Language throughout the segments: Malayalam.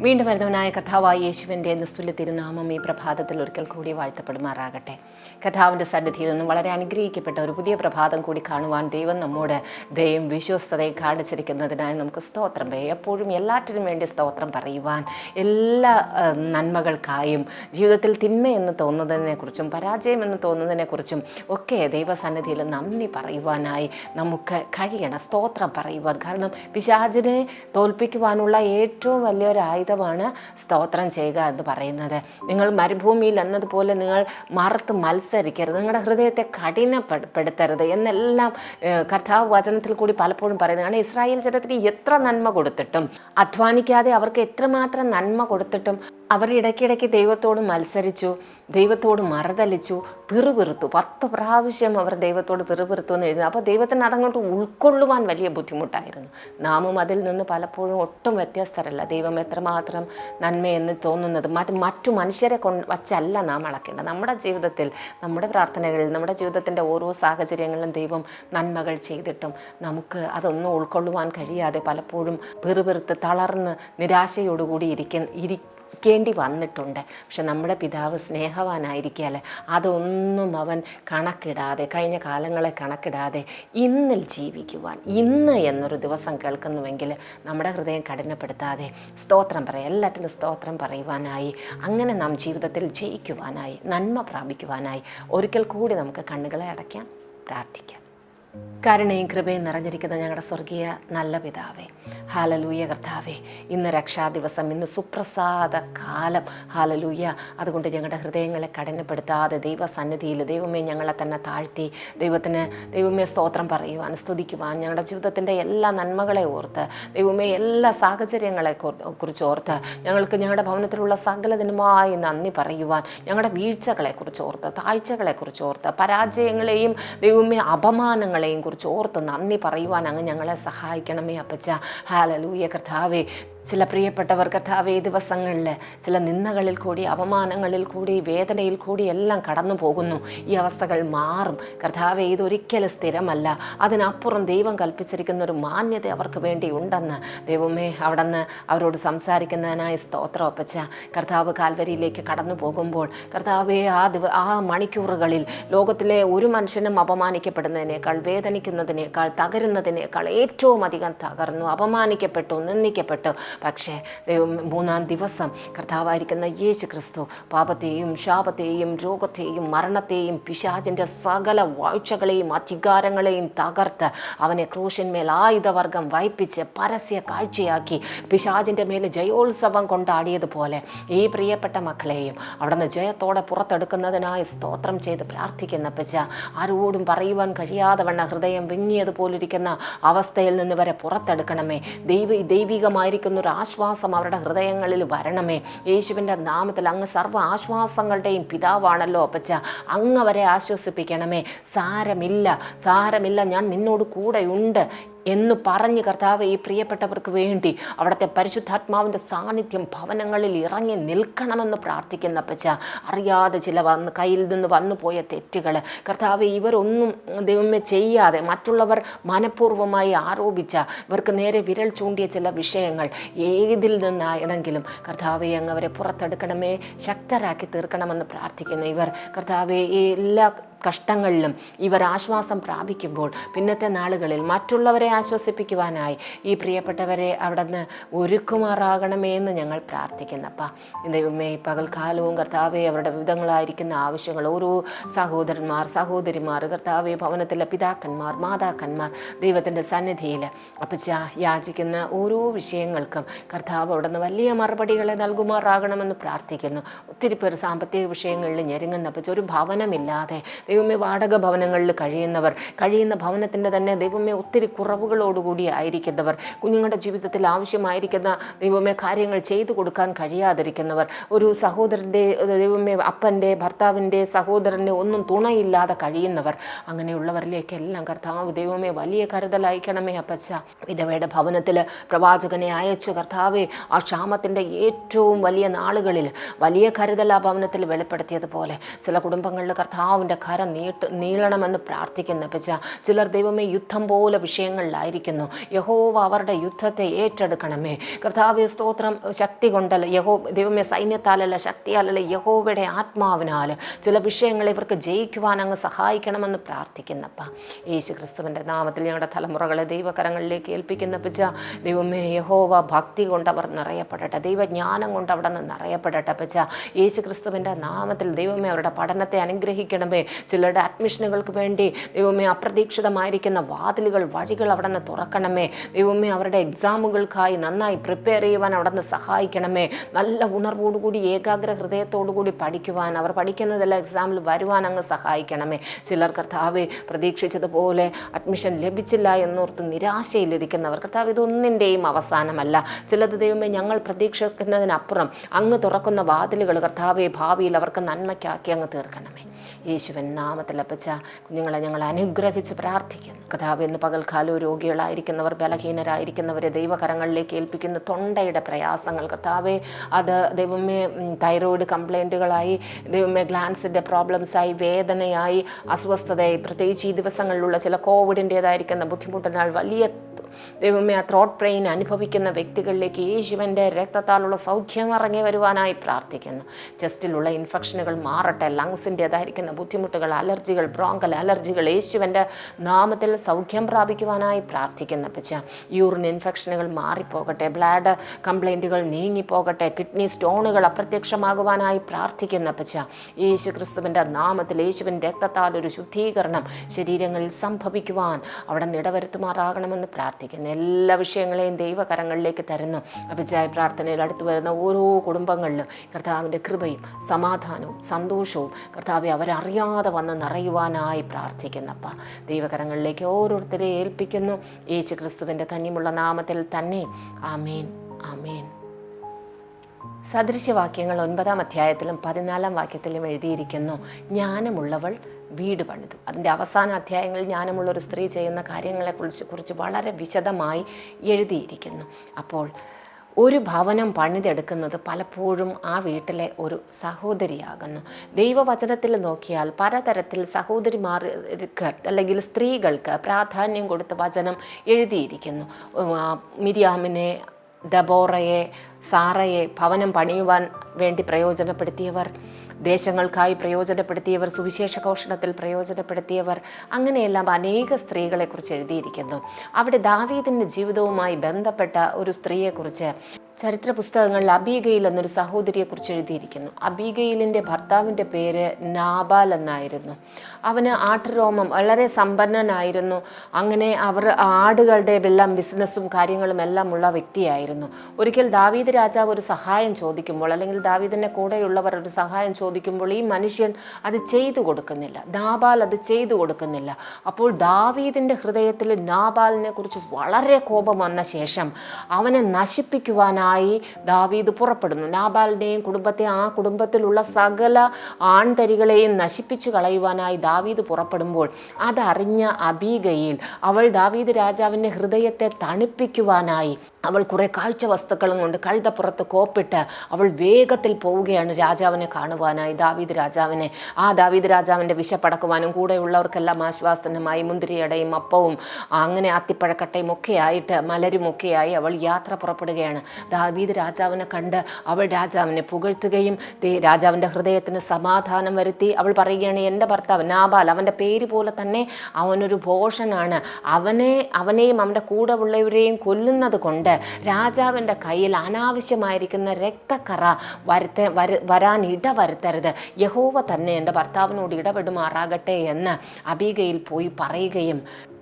വീണ്ടും വരുന്നവനായ കഥാവായ യേശുവിന്റെ നിസ്തുല്യ തിരുനാമം ഈ പ്രഭാതത്തിൽ ഒരിക്കൽ കൂടി വാഴ്ത്തപ്പെടുമാറാകട്ടെ. കഥാവിന്റെ സന്നിധിയിൽ നിന്നും വളരെ അനുഗ്രഹിക്കപ്പെട്ട ഒരു പുതിയ പ്രഭാതം കൂടി കാണുവാൻ ദൈവം നമ്മോട് ദൈവം വിശ്വസ്തതയെ കാണിച്ചിരിക്കുന്നതിനായി നമുക്ക് സ്തോത്രം എപ്പോഴും എല്ലാറ്റിനും വേണ്ടി സ്തോത്രം പറയുവാൻ എല്ലാ നന്മകൾക്കായും ജീവിതത്തിൽ തിന്മയെന്ന് തോന്നുന്നതിനെക്കുറിച്ചും പരാജയം എന്ന് തോന്നുന്നതിനെക്കുറിച്ചും ഒക്കെ ദൈവസന്നിധിയിൽ നന്ദി പറയുവാനായി നമുക്ക് കഴിയണം. സ്തോത്രം പറയുവാൻ. കാരണം പിശാചിനെ തോൽപ്പിക്കുവാനുള്ള ഏറ്റവും വലിയൊരു ആയുധമാണ് സ്തോത്രം ചെയ്യുക എന്ന് പറയുന്നത്. നിങ്ങൾ മരുഭൂമിയിൽ എന്നതുപോലെ നിങ്ങൾ മറുത്ത് മത്സരിക്കരുത്. നിങ്ങളുടെ ഹൃദയത്തെ കഠിനപ്പെടുത്തരുത് എന്നെല്ലാം കർത്താവ് വചനത്തിൽ കൂടി പലപ്പോഴും പറയുന്നത് കാരണം ഇസ്രായേൽ ജനത്തിന് എത്ര നന്മ കൊടുത്തിട്ടും അധ്വാനിക്കാതെ അവർക്ക് എത്രമാത്രം നന്മ കൊടുത്തിട്ടും അവർ ഇടയ്ക്കിടയ്ക്ക് ദൈവത്തോട് മത്സരിച്ചു. ദൈവത്തോട് മറതലിച്ചു പിറുപിറുത്തു. പത്ത് പ്രാവശ്യം അവർ ദൈവത്തോട് പിറുപിറുത്തു എന്ന് എഴുതുന്നു. അപ്പോൾ ദൈവത്തിന് അതങ്ങോട്ട് ഉൾക്കൊള്ളുവാൻ വലിയ ബുദ്ധിമുട്ടായിരുന്നു. നാമും അതിൽ നിന്ന് പലപ്പോഴും ഒട്ടും വ്യത്യസ്തരല്ല. ദൈവം എത്രമാത്രം നന്മയെന്ന് തോന്നുന്നത് മറ്റ് മറ്റു മനുഷ്യരെ കൊ വച്ചല്ല നാം അളക്കേണ്ടത്. നമ്മുടെ ജീവിതത്തിൽ നമ്മുടെ പ്രാർത്ഥനകളിൽ നമ്മുടെ ജീവിതത്തിന്റെ ഓരോ സാഹചര്യങ്ങളിലും ദൈവം നന്മകൾ ചെയ്തിട്ടും നമുക്ക് അതൊന്നും ഉൾക്കൊള്ളുവാൻ കഴിയാതെ പലപ്പോഴും പിറുപിറുത്ത് തളർന്ന് നിരാശയോടുകൂടി ഇരിക്കുന്ന ഇരി ക്കേണ്ടി വന്നിട്ടുണ്ട്. പക്ഷെ നമ്മുടെ പിതാവ് സ്നേഹവാനായിരിക്കാൽ അതൊന്നും അവൻ കണക്കിടാതെ കഴിഞ്ഞ കാലങ്ങളെ കണക്കിടാതെ ഇന്നിൽ ജീവിക്കുവാൻ ഇന്ന് എന്നൊരു ദിവസം കേൾക്കുന്നുവെങ്കിൽ നമ്മുടെ ഹൃദയം കഠിനപ്പെടുത്താതെ സ്തോത്രം പറയാം. എല്ലാറ്റിനും സ്തോത്രം പറയുവാനായി അങ്ങനെ നാം ജീവിതത്തിൽ ജയിക്കുവാനായി നന്മ പ്രാപിക്കുവാനായി ഒരിക്കൽ കൂടി നമുക്ക് കണ്ണുകളെ അടയ്ക്കാം പ്രാർത്ഥിക്കാം. കരുണയും കൃപയും നിറഞ്ഞിരിക്കുന്ന ഞങ്ങളുടെ സ്വർഗീയ നല്ല പിതാവേ. ഹാലലൂയ കർത്താവേ. ഇന്ന് രക്ഷാദിവസം ഇന്ന് സുപ്രസാദ കാലം. ഹാലലൂയ അതുകൊണ്ട് ഞങ്ങളുടെ ഹൃദയങ്ങളെ കഠിനപ്പെടുത്താതെ ദൈവസന്നിധിയിൽ ദൈവമേ ഞങ്ങളെ തന്നെ താഴ്ത്തി ദൈവത്തിന് ദൈവമേ സ്തോത്രം പറയുവാൻ സ്തുതിക്കുവാൻ ഞങ്ങളുടെ ജീവിതത്തിന്റെ എല്ലാ നന്മകളെ ഓർത്ത് ദൈവമേ എല്ലാ സാഹചര്യങ്ങളെ കുറിച്ച് ഓർത്ത് ഞങ്ങൾക്ക് ഞങ്ങളുടെ ഭവനത്തിലുള്ള സകലതിനുമായി നന്ദി പറയുവാൻ ഞങ്ങളുടെ വീഴ്ചകളെക്കുറിച്ച് ഓർത്ത് താഴ്ചകളെക്കുറിച്ച് ഓർത്ത് പരാജയങ്ങളെയും ദൈവമേ അപമാനങ്ങളെയും കുറിച്ച് ഓർത്ത് നന്ദി പറയുവാൻ അങ്ങ് ഞങ്ങളെ സഹായിക്കണമേ അപ്പച്ച. ഹാലലൂയ കർത്താവേ. ചില പ്രിയപ്പെട്ടവർ കഥാവേ ദിവസങ്ങളിൽ ചില നിന്ദകളിൽ കൂടി അപമാനങ്ങളിൽ കൂടി വേദനയിൽ കൂടി എല്ലാം കടന്നു പോകുന്നു. ഈ അവസ്ഥകൾ മാറും. കർത്താവേ ഇതൊരിക്കലും സ്ഥിരമല്ല. അതിനപ്പുറം ദൈവം കൽപ്പിച്ചിരിക്കുന്ന ഒരു മാന്യത അവർക്ക് വേണ്ടി ഉണ്ടെന്ന് ദൈവമേ അവിടുന്ന് അവരോട് സംസാരിക്കുന്നതിനായി സ്തോത്രം ഒപ്പച്ച കർത്താവ് കാൽവരിയിലേക്ക് കടന്നു പോകുമ്പോൾ കർത്താവെ ആ ദിവ ആ മണിക്കൂറുകളിൽ ലോകത്തിലെ ഒരു മനുഷ്യനും അപമാനിക്കപ്പെടുന്നതിനേക്കാൾ വേദനിക്കുന്നതിനേക്കാൾ തകരുന്നതിനേക്കാൾ ഏറ്റവും അധികം തകർന്നു അപമാനിക്കപ്പെട്ടു നിന്ദിക്കപ്പെട്ടു. പക്ഷേ മൂന്നാം ദിവസം കർത്താവായിരിക്കുന്ന യേശു ക്രിസ്തു പാപത്തെയും ശാപത്തെയും രോഗത്തെയും മരണത്തെയും പിശാചിന്റെ സകല വാഴ്ചകളെയും അധികാരങ്ങളെയും തകർത്ത് അവനെ ക്രൂശന്മേൽ ആയുധവർഗം വൈപ്പിച്ച് പരസ്യ കാഴ്ചയാക്കി പിശാചിന്റെ മേൽ ജയോത്സവം കൊണ്ടാടിയതുപോലെ ഈ പ്രിയപ്പെട്ട മക്കളെയും അവിടുന്ന് ജയത്തോടെ പുറത്തെടുക്കുന്നതിനായി സ്തോത്രം ചെയ്ത് പ്രാർത്ഥിക്കുന്ന പച്ച ആരോടും പറയുവാൻ കഴിയാതെ വണ്ണ ഹൃദയം വിങ്ങിയതുപോലിരിക്കുന്ന അവസ്ഥയിൽ നിന്ന് വരെ പുറത്തെടുക്കണമേ. ദൈവ ദൈവികമായിരിക്കുന്ന ഒരു ആശ്വാസം അവരുടെ ഹൃദയങ്ങളിൽ വരണമേ. യേശുവിന്റെ നാമത്തിൽ അങ്ങ് സർവ ആശ്വാസങ്ങളുടെയും പിതാവാണല്ലോ അപ്പച്ച. അങ്ങ് അവരെ ആശ്വസിപ്പിക്കണമേ. സാരമില്ല സാരമില്ല. ഞാൻ നിന്നോട് കൂടെയുണ്ട്. എന്ന് പറഞ്ഞ് കർത്താവ് ഈ പ്രിയപ്പെട്ടവർക്ക് വേണ്ടി അവിടുത്തെ പരിശുദ്ധാത്മാവിന്റെ സാന്നിധ്യം ഭവനങ്ങളിൽ ഇറങ്ങി നിൽക്കണമെന്ന് പ്രാർത്ഥിക്കുന്ന പച്ച അറിയാതെ ചില വന്ന് കയ്യിൽ നിന്ന് വന്നു പോയ തെറ്റുകൾ കർത്താവ് ഇവരൊന്നും ദൈവമേ ചെയ്യാതെ മറ്റുള്ളവർ മനഃപൂർവമായി ആരോപിച്ച ഇവർക്ക് നേരെ വിരൽ ചൂണ്ടിയ ചില വിഷയങ്ങൾ ഏതിൽ നിന്നായണെങ്കിലും കർത്താവെ അങ്ങ് അവരെ പുറത്തെടുക്കണമേ ശക്തരാക്കി തീർക്കണമെന്ന് പ്രാർത്ഥിക്കുന്ന ഇവർ. കർത്താവെ എല്ലാ കഷ്ടങ്ങളിലും ഇവർ ആശ്വാസം പ്രാപിക്കുമ്പോൾ പിന്നത്തെ നാളുകളിൽ മറ്റുള്ളവരെ ആശ്വസിപ്പിക്കുവാനായി ഈ പ്രിയപ്പെട്ടവരെ അവിടുന്ന് ഒരുക്കുമാറാകണമേ എന്ന് ഞങ്ങൾ പ്രാർത്ഥിക്കുന്നപ്പ. ദൈവമേ പകൽക്കാലവും കർത്താവെ അവരുടെ വിവിധങ്ങളായിരിക്കുന്ന ആവശ്യങ്ങൾ ഓരോ സഹോദരന്മാർ സഹോദരിമാർ കർത്താവെ ഭവനത്തിലെ പിതാക്കന്മാർ മാതാക്കന്മാർ ദൈവത്തിന്റെ സന്നിധിയിൽ അപ്പച്ച യാചിക്കുന്ന ഓരോ വിഷയങ്ങൾക്കും കർത്താവ് അവിടുന്ന് വലിയ മറുപടികളെ നൽകുമാറാകണമെന്ന് പ്രാർത്ഥിക്കുന്നു. ഒത്തിരി പേർ സാമ്പത്തിക വിഷയങ്ങളിൽ ഞെരുങ്ങുന്ന. അപ്പച്ച ഒരു ഭവനമില്ലാതെ ദൈവമേ വാടക ഭവനങ്ങളിൽ കഴിയുന്നവർ കഴിയുന്ന ഭവനത്തിന്റെ തന്നെ ദൈവമേ ഒത്തിരി കുറവുകളോടുകൂടി ആയിരിക്കുന്നവർ കുഞ്ഞുങ്ങളുടെ ജീവിതത്തിൽ ആവശ്യമായിരിക്കുന്ന ദൈവമേ കാര്യങ്ങൾ ചെയ്തു കൊടുക്കാൻ കഴിയാതിരിക്കുന്നവർ ഒരു സഹോദരന്റെ ദൈവമേ അപ്പന്റെ ഭർത്താവിന്റെ സഹോദരന്റെ ഒന്നും തുണയില്ലാതെ കഴിയുന്നവർ അങ്ങനെയുള്ളവരിലേക്കെല്ലാം കർത്താവ് ദൈവമേ വലിയ കരുതൽ അയക്കണമേ അപ്പച്ച. വിധവയുടെ ഭവനത്തിൽ പ്രവാചകനെ അയച്ചു കർത്താവെ ആ ക്ഷാമത്തിന്റെ ഏറ്റവും വലിയ നാളുകളിൽ വലിയ കരുതൽ ആ ഭവനത്തിൽ വെളിപ്പെടുത്തിയതുപോലെ ചില കുടുംബങ്ങളിൽ കർത്താവിന്റെ കരം നീട്ട് നീളണമെന്ന് പ്രാർത്ഥിക്കുന്നു പച്ച ചിലർ ദൈവമേ യുദ്ധം പോലെ വിഷയങ്ങളിലായിരിക്കുന്നു. യഹോവ അവരുടെ യുദ്ധത്തെ ഏറ്റെടുക്കണമേ. കർത്താവ് സ്തോത്രം. ശക്തി കൊണ്ടല്ല യഹോ ദൈവമേ സൈന്യത്താലല്ല ശക്തിയാലല്ല യഹോവയുടെ ആത്മാവിനാൽ ചില വിഷയങ്ങൾ ഇവർക്ക് ജയിക്കുവാൻ അങ്ങ് സഹായിക്കണമെന്ന് പ്രാർത്ഥിക്കുന്നപ്പ യേശു ക്രിസ്തുവിന്റെ നാമത്തിൽ ഞങ്ങളുടെ തലമുറകളെ ദൈവകരങ്ങളിലേക്ക് ഏൽപ്പിക്കുന്ന പിച്ച ദൈവമേ യഹോവ ഭക്തി കൊണ്ട് അവർ നിറയപ്പെടട്ടെ. ദൈവജ്ഞാനം കൊണ്ട് അവിടെ നിന്ന് നിറയപ്പെടട്ടെ പിച്ച യേശു ക്രിസ്തുവിന്റെ നാമത്തിൽ ദൈവമേ അവരുടെ പഠനത്തെ അനുഗ്രഹിക്കണമേ. ചിലരുടെ അഡ്മിഷനുകൾക്ക് വേണ്ടി ദൈവമേ അപ്രതീക്ഷിതമായിരിക്കുന്ന വാതിലുകൾ വഴികൾ അവിടെ നിന്ന് തുറക്കണമേ. ദൈവമേ അവരുടെ എക്സാമുകൾക്കായി നന്നായി പ്രിപ്പയർ ചെയ്യുവാൻ അവിടെ നിന്ന് സഹായിക്കണമേ. നല്ല ഉണർവോടുകൂടി ഏകാഗ്ര ഹൃദയത്തോടുകൂടി പഠിക്കുവാൻ അവർ പഠിക്കുന്നതെല്ലാം എക്സാമിൽ വരുവാൻ അങ്ങ് സഹായിക്കണമേ. ചിലർ കർത്താവ് പ്രതീക്ഷിച്ചതുപോലെ അഡ്മിഷൻ ലഭിച്ചില്ല എന്നോർത്ത് നിരാശയിലിരിക്കുന്നവർ കർത്താവ് ഇതൊന്നിന്റെയും അവസാനമല്ല. ചിലത് ദൈവമേ ഞങ്ങൾ പ്രതീക്ഷിക്കുന്നതിനപ്പുറം അങ്ങ് തുറക്കുന്ന വാതിലുകൾ കർത്താവെ ഭാവിയിൽ അവർക്ക് നന്മയ്ക്കാക്കി അങ്ങ് തീർക്കണമേ. യേശുവൻ നാമത്തിൽ അപ്പച്ച കുഞ്ഞുങ്ങളെ ഞങ്ങൾ അനുഗ്രഹിച്ച് പ്രാർത്ഥിക്കുന്നു. കഥാവ് ഇന്ന് പകൽക്കാലം രോഗികളായിരിക്കുന്നവർ ബലഹീനരായിരിക്കുന്നവരെ ദൈവകരങ്ങളിലേക്ക് ഏൽപ്പിക്കുന്ന തൊണ്ടയുടെ പ്രയാസങ്ങൾ. കർത്താവെ അത് ദൈവമേ തൈറോയിഡ് കംപ്ലൈന്റുകളായി ദൈവമേ ഗ്ലാൻസിന്റെ പ്രോബ്ലംസായി വേദനയായി അസ്വസ്ഥതയായി പ്രത്യേകിച്ച് ഈ ദിവസങ്ങളിലുള്ള ചില കോവിഡിന്റേതായിരിക്കുന്ന ബുദ്ധിമുട്ടിനാൽ വലിയ ദൈവമേ ആ ത്രോട്ട് പെയിൻ അനുഭവിക്കുന്ന വ്യക്തികളിലേക്ക് യേശുവിന്റെ രക്തത്താലുള്ള സൗഖ്യം ഇറങ്ങി വരുവാനായി പ്രാർത്ഥിക്കുന്നു. ചെസ്റ്റിലുള്ള ഇൻഫെക്ഷനുകൾ മാറട്ടെ. ലങ്സിന്റേതായിരിക്കുന്ന ബുദ്ധിമുട്ടുകൾ അലർജികൾ ബ്രോങ്കൽ അലർജികൾ യേശുവിന്റെ നാമത്തിൽ സൗഖ്യം പ്രാപിക്കുവാനായി പ്രാർത്ഥിക്കുന്ന. പച്ച യൂറിൻ ഇൻഫെക്ഷനുകൾ മാറിപ്പോകട്ടെ. ബ്ലാഡ് കംപ്ലൈന്റുകൾ നീങ്ങിപ്പോകട്ടെ. കിഡ്നി സ്റ്റോണുകൾ അപ്രത്യക്ഷമാകുവാനായി പ്രാർത്ഥിക്കുന്ന. പച്ച യേശു ക്രിസ്തുവിന്റെ നാമത്തിൽ യേശുവിന്റെ രക്തത്താൽ ഒരു ശുദ്ധീകരണം ശരീരങ്ങളിൽ സംഭവിക്കുവാൻ അവിടെ നിടവരുത്തുമാറാകണമെന്ന് പ്രാർത്ഥിക്കുന്നു. എല്ലാ വിഷയങ്ങളെയും ദൈവകരങ്ങളിലേക്ക് തരുന്നു. അഭിജായ പ്രാർത്ഥനയിൽ അടുത്തു വരുന്ന ഓരോ കുടുംബങ്ങളിലും കർത്താവിന്റെ കൃപയും സമാധാനവും സന്തോഷവും കർത്താവെ അവരറിയാതെ വന്ന് നിറയുവാനായി പ്രാർത്ഥിക്കുന്നപ്പ ദൈവകരങ്ങളിലേക്ക് ഓരോരുത്തരെ ഏൽപ്പിക്കുന്നു. യേശു ക്രിസ്തുവിന്റെ തന്നിമുള്ള നാമത്തിൽ തന്നെ ആമേൻ ആമേൻ. സദൃശ്യവാക്യങ്ങൾ ഒൻപതാം അധ്യായത്തിലും പതിനാലാം വാക്യത്തിലും എഴുതിയിരിക്കുന്നു. ജ്ഞാനമുള്ളവൾ വീട് പണിതു. അതിന്റെ അവസാന അധ്യായങ്ങളിൽ ജ്ഞാനമുള്ള ഒരു സ്ത്രീ ചെയ്യുന്ന കാര്യങ്ങളെക്കുറിച്ച് കുറിച്ച് വളരെ വിശദമായി എഴുതിയിരിക്കുന്നു. അപ്പോൾ ഒരു ഭവനം പണിതെടുക്കുന്നത് പലപ്പോഴും ആ വീട്ടിലെ ഒരു സഹോദരിയാകുന്നു. ദൈവവചനത്തിൽ നോക്കിയാൽ പലതരത്തിൽ സഹോദരിമാർക്ക് അല്ലെങ്കിൽ സ്ത്രീകൾക്ക് പ്രാധാന്യം കൊടുത്ത് വചനം എഴുതിയിരിക്കുന്നു. മിരിയാമിനെ ദബോറയെ സാറയെ ഭവനം പണിയുവാൻ വേണ്ടി പ്രയോജനപ്പെടുത്തിയവർ ദേശങ്ങൾക്കായി പ്രയോജനപ്പെടുത്തിയവർ സുവിശേഷ ഘോഷണത്തിൽ പ്രയോജനപ്പെടുത്തിയവർ അങ്ങനെയെല്ലാം അനേക സ്ത്രീകളെക്കുറിച്ച് എഴുതിയിരിക്കുന്നു. അവിടെ ദാവീദിന്റെ ജീവിതവുമായി ബന്ധപ്പെട്ട ഒരു സ്ത്രീയെക്കുറിച്ച് ചരിത്ര പുസ്തകങ്ങളിൽ അബീഗയിൽ എന്നൊരു സഹോദരിയെക്കുറിച്ച് എഴുതിയിരിക്കുന്നു. അബീഗയിലിന്റെ ഭർത്താവിന്റെ പേര് നാബാൽ എന്നായിരുന്നു. അവന് ആട്ടുരോമം വളരെ സമ്പന്നനായിരുന്നു. അങ്ങനെ അവർ ആടുകളുടെ വെള്ളം ബിസിനസ്സും കാര്യങ്ങളും എല്ലാം ഉള്ള വ്യക്തിയായിരുന്നു. ഒരിക്കൽ ദാവീദ് രാജാവ് ഒരു സഹായം ചോദിക്കുമ്പോൾ അല്ലെങ്കിൽ ദാവീദിന്റെ കൂടെയുള്ളവർ ഒരു സഹായം ചോദിക്കുമ്പോൾ ഈ മനുഷ്യൻ അത് ചെയ്തു കൊടുക്കുന്നില്ല. നാബാൽ അത് ചെയ്തു കൊടുക്കുന്നില്ല. അപ്പോൾ ദാവീദിന്റെ ഹൃദയത്തിൽ നാബാലിനെ കുറിച്ച് വളരെ കോപം വന്ന ശേഷം അവനെ നശിപ്പിക്കുവാനായി ദാവീദ് പുറപ്പെടുന്നു. നാബാലിന്റെയും കുടുംബത്തെ ആ കുടുംബത്തിലുള്ള സകല ആൺതരികളെയും നശിപ്പിച്ചു കളയുവാനായി ദാവീദ് പുറപ്പെടുമ്പോൾ അതറിഞ്ഞ അബീഗയിൽ അവൾ ദാവീദ് രാജാവിന്റെ ഹൃദയത്തെ തണുപ്പിക്കുവാനായി അവൾ കുറേ കാഴ്ച വസ്തുക്കളും കൊണ്ട് കഴുതപ്പുറത്ത് കോപ്പിട്ട് അവൾ വേഗത്തിൽ പോവുകയാണ് രാജാവിനെ കാണുവാനായി. ദാവീദ് രാജാവിനെ ആ ദാവീദ് രാജാവിന്റെ വിശപ്പടക്കുവാനും കൂടെയുള്ളവർക്കെല്ലാം ആശ്വാസനമായി മുന്തിരിയടയും അപ്പവും അങ്ങനെ അത്തിപ്പഴക്കട്ടയും ഒക്കെ ആയിട്ട് മലരുമൊക്കെയായി അവൾ യാത്ര പുറപ്പെടുകയാണ്. ദാവീദ് രാജാവിനെ കണ്ട് അവൾ രാജാവിനെ പുകഴ്ത്തുകയും രാജാവിന്റെ ഹൃദയത്തിന് സമാധാനം വരുത്തി അവൾ പറയുകയാണ് എന്റെ ഭർത്താവ് നാബാൽ അവന്റെ പേര് പോലെ തന്നെ അവനൊരു ഭോഷനാണ്. അവനെ അവനെയും അവന്റെ കൂടെ ഉള്ളവരെയും കൊല്ലുന്നത് കൊണ്ട് രാജാവിന്റെ കയ്യിൽ അനാവശ്യമായിരിക്കുന്ന രക്തക്കറ വരുത്ത വര വരാൻ ഇട വരുത്തരുത് യഹോവ തന്നെ എന്റെ ഭർത്താവിനോട് ഇടപെടുമാറാകട്ടെ എന്ന് അബീഗയിൽ പോയി പറയുകയും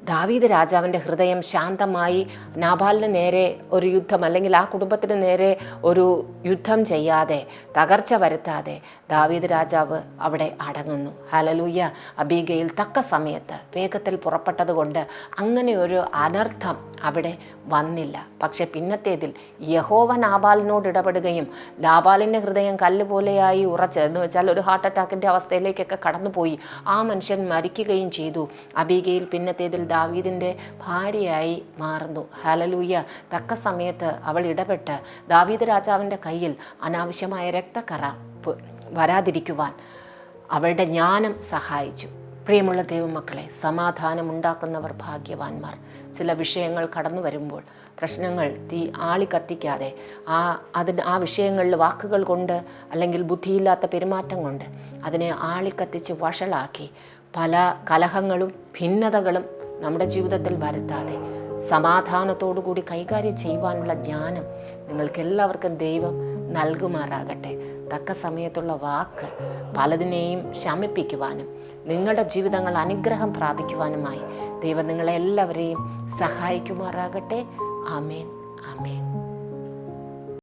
ദാവീദ് രാജാവിന്റെ ഹൃദയം ശാന്തമായി നാബാലിന് നേരെ ഒരു യുദ്ധം അല്ലെങ്കിൽ ആ കുടുംബത്തിന് നേരെ ഒരു യുദ്ധം ചെയ്യാതെ തകർച്ച വരുത്താതെ ദാവീദ് രാജാവ് അവിടെ അടങ്ങുന്നു. ഹലലൂയ അബീഗയിൽ തക്ക സമയത്ത് വേഗത്തിൽ പുറപ്പെട്ടതുകൊണ്ട് അങ്ങനെ ഒരു അനർത്ഥം അവിടെ വന്നില്ല. പക്ഷെ പിന്നത്തേതിൽ യഹോവ നാബാലിനോട് ഇടപെടുകയും ലാബാലിന്റെ ഹൃദയം കല്ലുപോലെയായി ഉറച്ച്. എന്ന് വെച്ചാൽ ഒരു ഹാർട്ട് അറ്റാക്കിന്റെ അവസ്ഥയിലേക്കൊക്കെ കടന്നുപോയി. ആ മനുഷ്യൻ മരിക്കുകയും ചെയ്തു. അബീഗയിൽ പിന്നത്തേതിൽ ദാവീദിന്റെ ഭാര്യയായി മാറുന്നു. ഹലലൂയ തക്ക സമയത്ത് അവൾ ഇടപെട്ട് ദാവീദ് രാജാവിന്റെ കയ്യിൽ അനാവശ്യമായ രക്തക്കറ വരാതിരിക്കുവാൻ അവളുടെ ജ്ഞാനം സഹായിച്ചു. പ്രിയമുള്ള ദൈവമക്കളെ സമാധാനമുണ്ടാക്കുന്നവർ ഭാഗ്യവാന്മാർ. ചില വിഷയങ്ങൾ കടന്നു വരുമ്പോൾ പ്രശ്നങ്ങൾ തീ ആളി കത്തിക്കാതെ ആ അതിന് ആ വിഷയങ്ങളിൽ വാക്കുകൾ കൊണ്ട് അല്ലെങ്കിൽ ബുദ്ധിയില്ലാത്ത പെരുമാറ്റം കൊണ്ട് അതിനെ ആളിക്കത്തിച്ച് വഷളാക്കി പല കലഹങ്ങളും ഭിന്നതകളും നമ്മുടെ ജീവിതത്തിൽ വരുത്താതെ സമാധാനത്തോടുകൂടി കൈകാര്യം ചെയ്യുവാനുള്ള ജ്ഞാനം നിങ്ങൾക്കെല്ലാവർക്കും ദൈവം നൽകുമാറാകട്ടെ. തക്ക സമയത്തുള്ള വാക്ക് പലതിനെയും ശമിപ്പിക്കുവാനും നിങ്ങളുടെ ജീവിതങ്ങൾ അനുഗ്രഹം പ്രാപിക്കുവാനുമായി ദൈവം നിങ്ങളെല്ലാവരെയും സഹായിക്കുമാറാകട്ടെ. ആമേൻ. ആമേൻ.